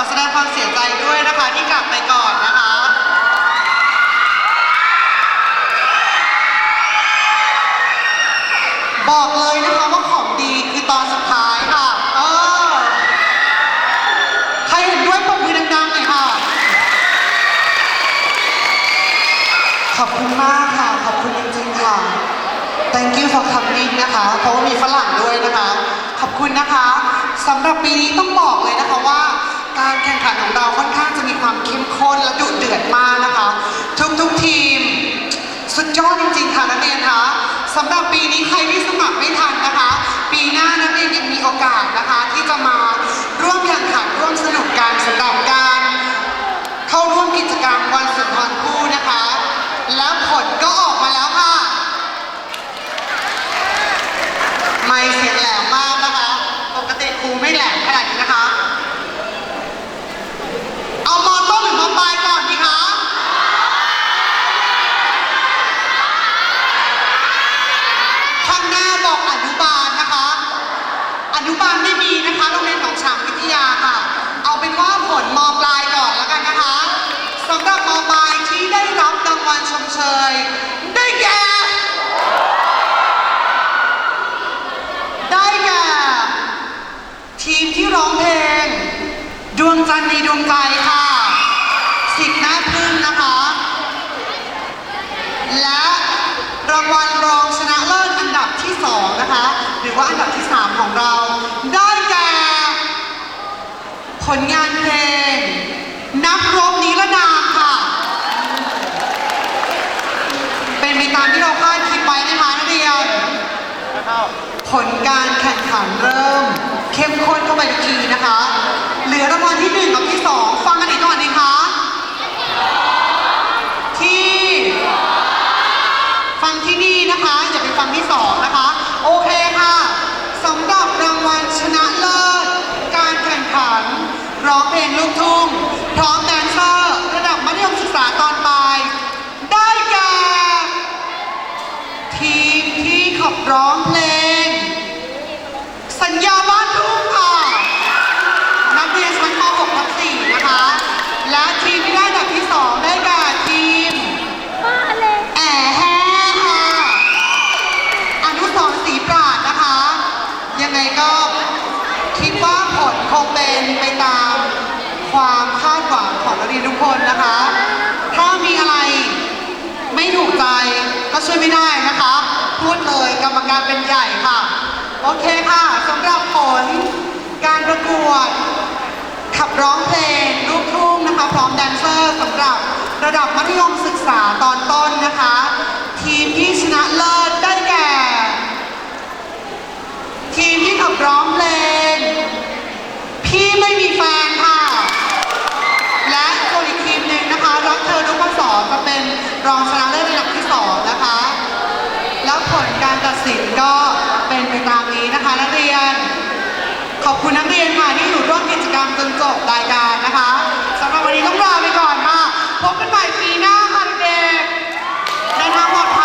อแสดงความเสียใจด้วยนะคะที่กลับไปก่อนนะคะ บอกเลยนะคะว่าของดีคือตอนสุดท้ายค่ะ เออ ใครเห็นด้วยปรบมือดังๆหน่อยค่ะ ขอบคุณมากค่ะ ขอบคุณจริงๆค่ะ thank you for coming นะคะ เพราะว่ามีฝรั่งด้วยนะคะ ขอบคุณนะคะสำหรับปีนี้ต้องบอกเลยนะคะว่า การแข่งขันของเราค่อนข้างจะมีความเข้มข้นและดุเดือดมากนะคะ ทุกๆทีม สุดยอดจริงๆค่ะนักเรียนคะสำหรับปีนี้ใครที่สมัครไม่ทันนะคะ ปีหน้านักเรียนยังมีโอกาสนะคะ ที่จะมาร่วมแข่งขันร่วมสนุกกันสำหรับการ เข้าร่วมกิจกรรมวันสุนทรภู่นะคะ แล้วผลก็ออกมาแล้วค่ะ ไม่เสียงแหลมมากนะคะ ปกติครูไม่แหลมขนาดนี้นะคะ เอามอต้นหรือมอปลายก่อนดีคะข้างหน้าบอกอนุบาลนะคะ อนุบาลไม่มีนะคะ โรงเรียนของฉางวิทยาค่ะ เอาเป็นว่าผลมปลายก่อนแล้วกันนะคะสำหรับมปลายที่ได้รับรางวัลชมเชย ได้แก่ ได้แก่ ทีมที่ร้องเพลง วงจันทร์ในดวงใจค่ะสิบหน้าพึ่งนะคะ และรางวัลรองชนะเลิศอันดับที่2นะคะ หรือว่าอันดับที่3ของเรา ได้แก่ ผลงานเพลง นักรบนิรนามค่ะ เป็นไปตามที่เราคาดคิดไว้นะคะนักเรียน ผลการแข่งขันเริ่ม เข้มข้นเข้าไปทุกทีนะคะ เหลือรางวัลที่1กับที่2ฟังกันอีกก่อนดีคะที่ ฟังที่นี่นะคะอย่าไปฟังที่สองนะคะ โอเคค่ะสำหรับรางวัลชนะเลิศ การแข่งขันร้องเพลงลูกทุ่งพร้อมแดนเซอร์ระดับมัธยมศึกษาตอนปลายได้แก่ทีมที่ขับร้องเพลง ญญาบ้านทุ่งค่ะ นักเรียนชั้นม .6 ทับ4นะคะ และทีมที่ได้อันดับที่ 2 ได้แก่ทีมแอแห้ค่ะ อนุสรณ์ศรีปราดนะคะ ยังไงก็คิดว่าผลคงเป็นไปตามความคาดหวังของนักเรียนทุกคนนะคะ ถ้ามีอะไรไม่ถูกใจก็ช่วยไม่ได้นะคะ พูดเลยกรรมการเป็นใหญ่ค่ะ โอเคค่ะสำหรับผลการประกวด ขับร้องเพลงลูกทุ่งนะคะ พร้อมแดนเซอร์สำหรับระดับมัธยมศึกษาตอนต้นนะคะ ทีมที่ชนะเลิศได้แก่ ทีมที่ขับร้องเพลง พี่ไม่มีแฟนค่ะ และส่วนอีกทีมหนึ่งนะคะรักเธอทุกข้อสอจะเป็นรองชนะเลิศระดับที่สองนะคะ แล้วผลการตัดสินก็ ตามนี้นะคะนักเรียน ขอบคุณนักเรียนค่ะที่อยู่ร่วมกิจกรรมจนจบได้